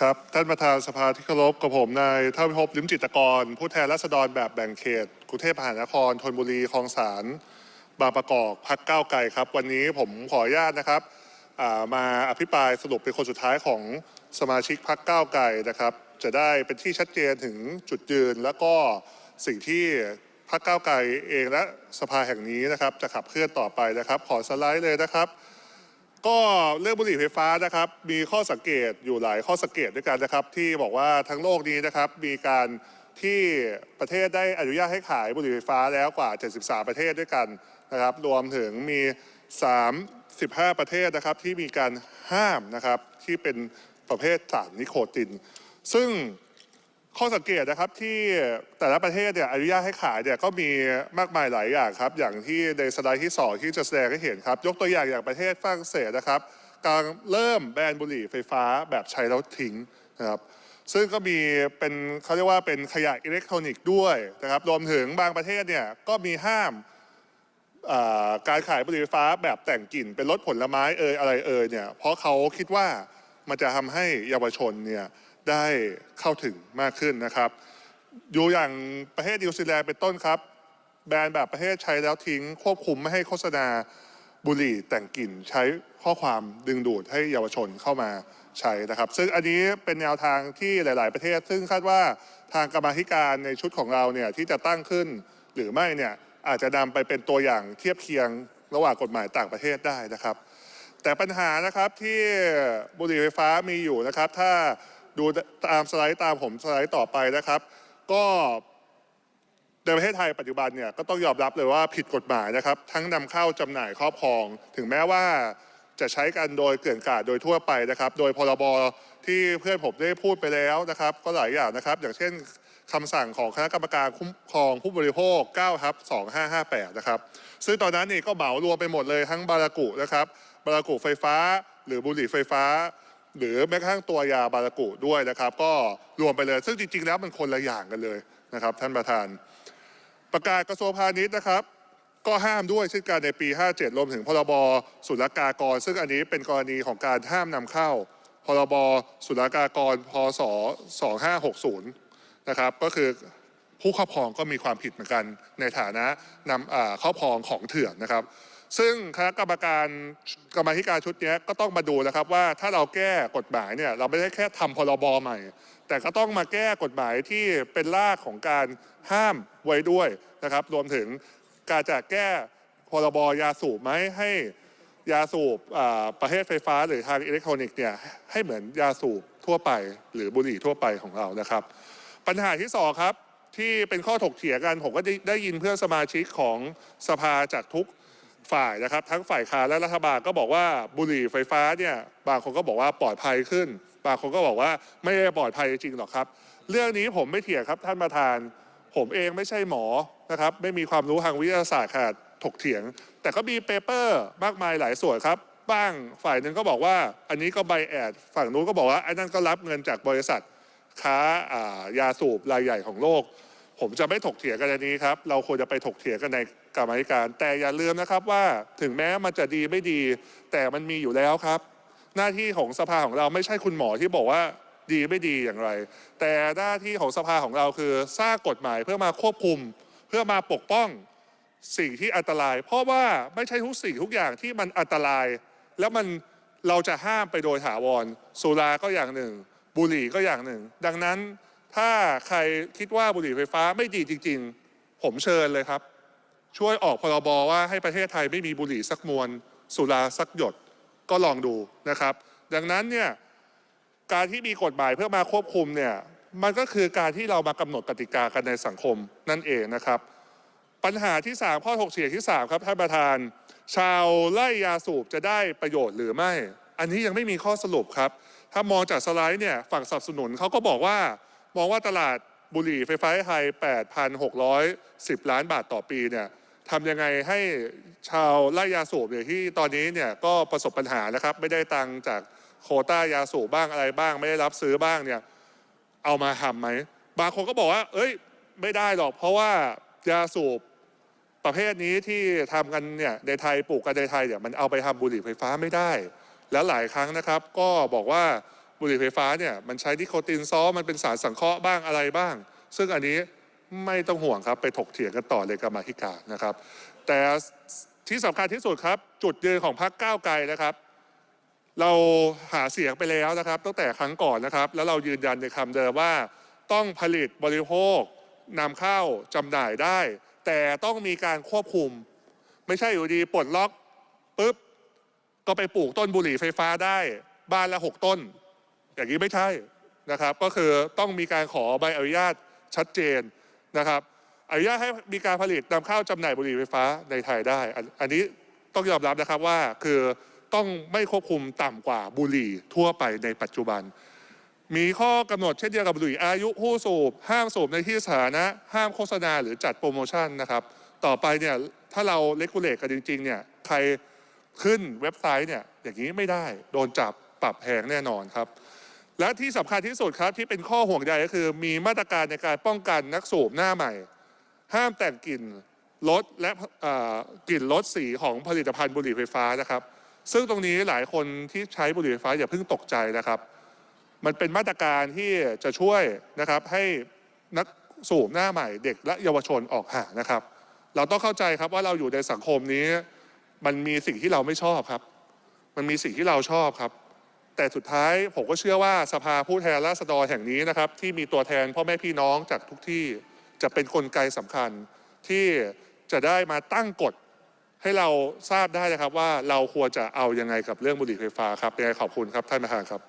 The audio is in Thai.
ครับท่านประธานสภาที่เคารพกับผมนายท่าพิภพลิมจิตกร ผู้แทนราษฎรแบบแบ่งเขตกรุงเทพมหานครธนบุรีคลองสารบางประกอบพักก้าวไกลครับ วันนี้ผมขออนุญาตนะครับมาอภิปรายสรุปเป็นคนสุดท้ายของสมาชิกพักก้าวไกลนะครับ จะได้เป็นที่ชัดเจนถึงจุดยืน แล้วก็สิ่งที่พักก้าวไกลเองและสภาแห่งนี้นะครับ จะขับเคลื่อนต่อไปนะครับ ขอสไลด์เลยนะครับ ก็เรื่องบุหรี่ไฟฟ้านะครับ มีข้อสังเกตอยู่หลายข้อสังเกตด้วยกันนะครับ ที่บอกว่าทั้งโลกนี้นะครับ มีการที่ประเทศได้อนุญาตให้ขายบุหรี่ไฟฟ้าแล้วกว่า 73 ประเทศด้วยกันนะครับ รวมถึงมี 35 ประเทศนะครับที่มีการห้ามนะครับที่เป็นประเภทสารนิโคติน ซึ่ง ข้อสังเกตนะครับที่แต่ละประเทศเนี่ยอนุญาตให้ขายเนี่ยก็มีมากมายหลายอย่างครับ อย่างที่ในสไลด์ที่สองที่จะแสดงให้เห็นครับ ยกตัวอย่างอย่างประเทศฝรั่งเศสนะครับการเริ่มแบนบุหรี่ไฟฟ้าแบบใช้แล้วทิ้งนะครับซึ่งก็มีเป็นเขาเรียกว่าเป็นขยะอิเล็กทรอนิกส์ด้วยนะครับรวมถึงบางประเทศเนี่ยก็มีห้ามาการขายบุหรี่ไฟฟ้าแบบแต่งกลิ่นเป็นรสผลไม้เอ่ยอะไรเอ่ยเนี่ยเพราะเขาคิดว่ามันจะทำให้เยาวชนเนี่ย ได้เข้าถึงมากขึ้นนะครับ อยู่อย่างประเทศนิวซีแลนด์เป็นต้นครับ แบรนด์แบบประเทศใช้แล้วทิ้ง ควบคุมไม่ให้โฆษณาบุหรี่แต่งกลิ่นใช้ข้อความดึงดูดให้เยาวชนเข้ามาใช้นะครับ ซึ่งอันนี้เป็นแนวทางที่หลาย ๆ ประเทศ ซึ่งคาดว่าทางกรรมาธิการในชุดของเราเนี่ยที่จะตั้งขึ้น หรือไม่เนี่ยอาจจะนำไปเป็นตัวอย่างเทียบเคียงระหว่างกฎหมายต่างประเทศได้นะครับ แต่ปัญหานะครับที่บุหรี่ไฟฟ้ามีอยู่นะครับ ถ้า ดูตามสไลด์ตามผมสไลด์ต่อไปนะครับ ก็ในประเทศไทยปัจจุบันเนี่ยก็ต้องยอมรับเลยว่าผิดกฎหมายนะครับ ทั้งนำเข้าจำหน่ายครอบครอง ถึงแม้ว่าจะใช้กันโดยเกลื่อนกลาดโดยทั่วไปนะครับ โดยพรบที่เพื่อนผมได้พูดไปแล้วนะครับ ก็หลายอย่างนะครับ อย่างเช่นคำสั่งของคณะกรรมการคุ้มครองผู้บริโภค9ครับ2558 นะครับ ซึ่งตอนนั้นนี่ก็เหมารวมไปหมดเลยทั้งบารากุนะครับบารากุไฟฟ้า หรือบุหรี่ไฟฟ้า หรือแม้กระทั่งตัวยาบารากุด้วยนะครับ ก็รวมไปเลย ซึ่งจริง ๆ แล้วมันคนละอย่างกันเลยนะครับ ท่านประธาน ประกาศกระทรวงพาณิชย์นะครับ ก็ห้ามด้วยเช่นกันในปี 57 รวมถึงพรบศุลกากร ซึ่งอันนี้เป็นกรณีของการห้ามนำเข้า พรบศุลกากร พศ 2560 นะครับ ก็คือผู้ครอบครองก็มีความผิดเหมือนกันในฐานะนำอ่าครอบครองของเถื่อนนะครับ ซึ่งคณะกรรมการกรรมธิการชุดนี้ก็ต้องมาดูนะครับว่าถ้าเราแก้กฎหมายเนี่ยเราไม่ได้แค่ทำพรบใหม่ แต่ก็ต้องมาแก้กฎหมายที่เป็นรากของการห้ามไว้ด้วยนะครับ รวมถึงการจะแก้พรบยาสูบไหมให้ยาสูบประเภทไฟฟ้าหรือทางอิเล็กทรอนิกส์เนี่ยให้เหมือนยาสูบทั่วไป หรือบุหรี่ทั่วไปของเรานะครับ ปัญหาที่สองครับที่เป็นข้อถกเถียงกันผมก็ได้ได้ยินเพื่อนสมาชิกของสภาจากทุก ฝ่ายนะครับ ทั้งฝ่ายค้านและรัฐบาลก็บอกว่าบุหรี่ไฟฟ้าเนี่ยบางคนก็บอกว่าปลอดภัยขึ้น บางคนก็บอกว่าไม่ได้ปลอดภัยจริงหรอกครับ เรื่องนี้ผมไม่เถียงครับท่านประธาน ผมเองไม่ใช่หมอนะครับ ไม่มีความรู้ทางวิทยาศาสตร์ขนาดถกเถียง แต่ก็มีเปเปอร์มากมายหลายส่วนครับบ้างฝ่ายหนึ่งก็บอกว่าอันนี้ก็ใบแอดฝั่งนู้นก็บอกว่าไอ้นั่นก็รับเงินจากบริษัทค้าอ่ายาสูบรายใหญ่ของโลก ผมจะไม่ถกเถียงกันอันนี้ครับ เราควรจะไปถกเถียงกันในกรรมธิการ แต่อย่าลืมนะครับว่าถึงแม้มันจะดีไม่ดี แต่มันมีอยู่แล้วครับ หน้าที่ของสภาของเราไม่ใช่คุณหมอที่บอกว่าดีไม่ดีอย่างไร แต่หน้าที่ของสภาของเราคือสร้างกฎหมายเพื่อมาควบคุม เพื่อมาปกป้องสิ่งที่อันตราย เพราะว่าไม่ใช่ทุกสิ่งทุกอย่างที่มันอันตราย แล้วมันเราจะห้ามไปโดยถาวรสุราก็อย่างหนึ่ง บุหรี่ก็อย่างหนึ่ง ดังนั้น ถ้าใครคิดว่าบุหรี่ไฟฟ้าไม่ดีจริง ๆ ผมเชิญเลยครับ ช่วยออกพรบว่าให้ประเทศไทยไม่มีบุหรี่สักมวล สุราสักหยดก็ลองดูนะครับ ดังนั้นเนี่ยการที่มีกฎหมายเพื่อมาควบคุมเนี่ยมันก็คือการที่เรามากำหนดกติกากันในสังคมนั่นเองนะครับ ปัญหาที่ 3 ข้อถกเถียงที่ 3 ครับท่านประธาน ชาวไล่ยาสูบจะได้ประโยชน์หรือไม่ อันนี้ยังไม่มีข้อสรุปครับ ถ้ามองจากสไลด์เนี่ยฝั่งสนับสนุนเขาก็บอกว่า มองว่าตลาดบุหรี่ไฟฟ้าไทย 8,610 ล้านบาทต่อปีเนี่ยทำยังไงให้ชาวไล่ยาสูบเนี่ยที่ตอนนี้เนี่ยก็ประสบปัญหานะครับ ไม่ได้ตังค์จากโคต้ายาสูบบ้างอะไรบ้าง ไม่ได้รับซื้อบ้างเนี่ยเอามาทำไหมบางคนก็บอกว่า เอ้ย ไม่ได้หรอก เพราะว่ายาสูบประเภทนี้ที่ทำกันเนี่ยในไทยปลูกกันในไทยเนี่ยมันเอาไปทำบุหรี่ไฟฟ้าไม่ได้ แล้วหลายครั้งนะครับ ก็บอกว่า บุหรี่ไฟฟ้าเนี่ยมันใช้นิโคตินซอมันเป็นสารสังเคราะห์บ้างอะไรบ้าง ซึ่งอันนี้ไม่ต้องห่วงครับไปถกเถียงกันต่อเลยกรรมาธิการนะครับ แต่ที่สำคัญที่สุดครับ จุดยืนของพรรคก้าวไกลนะครับ เราหาเสียงไปแล้วนะครับ ตั้งแต่ครั้งก่อนนะครับ แล้วเรายืนยันในคำเดิมว่า ต้องผลิตบริโภคนำเข้าจำหน่ายได้ แต่ต้องมีการควบคุม ไม่ใช่อยู่ดีปลดล็อกปุ๊บก็ไปปลูกต้นบุหรี่ไฟฟ้าได้บ้านละหกต้น อย่างนี้ไม่ใช่นะครับ ก็คือต้องมีการขอใบอนุญาตชัดเจนนะครับอนุญาตให้มีการผลิตนำเข้าจำหน่ายบุหรี่ไฟฟ้าในไทยได้ อันนนี้ต้องยอมรับนะครับว่าคือต้องไม่ควบคุมต่ำกว่าบุหรี่ทั่วไปในปัจจุบัน มีข้อกำหนดเช่นเดียวกับบุหรี่อายุผู้สูบ ห้ามสูบในที่สาธารณะห้ามโฆษณาหรือจัดโปรโมชั่นนะครับ ต่อไปเนี่ยถ้าเราเลกูเลตกันจริงๆเนี่ยใครขึ้นเว็บไซต์เนี่ยอย่างนี้ไม่ได้โดนจับปรับแพงแน่นอนครับ และที่สำคัญที่สุดครับที่เป็นข้อห่วงใยก็คือ มีมาตรการในการป้องกันนักสูบหน้าใหม่ ห้ามแต่งกลิ่นรถและกลิ่นรถสีของผลิตภัณฑ์บุหรี่ไฟฟ้านะครับ ซึ่งตรงนี้หลายคนที่ใช้บุหรี่ไฟฟ้าอย่าเพิ่งตกใจนะครับ มันเป็นมาตรการที่จะช่วยนะครับให้นักสูบหน้าใหม่ เด็กและเยาวชนออกห่างนะครับ เราต้องเข้าใจครับว่าเราอยู่ในสังคมนี้ มันมีสิ่งที่เราไม่ชอบครับ มันมีสิ่งที่เราชอบครับ แต่สุดท้ายผมก็เชื่อว่าสภาผู้แทนราษฎรแห่งนี้นะครับ ที่มีตัวแทนพ่อแม่พี่น้องจากทุกที่จะเป็นกลไกสำคัญ ที่จะได้มาตั้งกฎให้เราทราบได้นะครับว่าเราควรจะเอายังไงกับเรื่องบุหรี่ไฟฟ้าครับยังไงขอบคุณครับท่านประธานครับ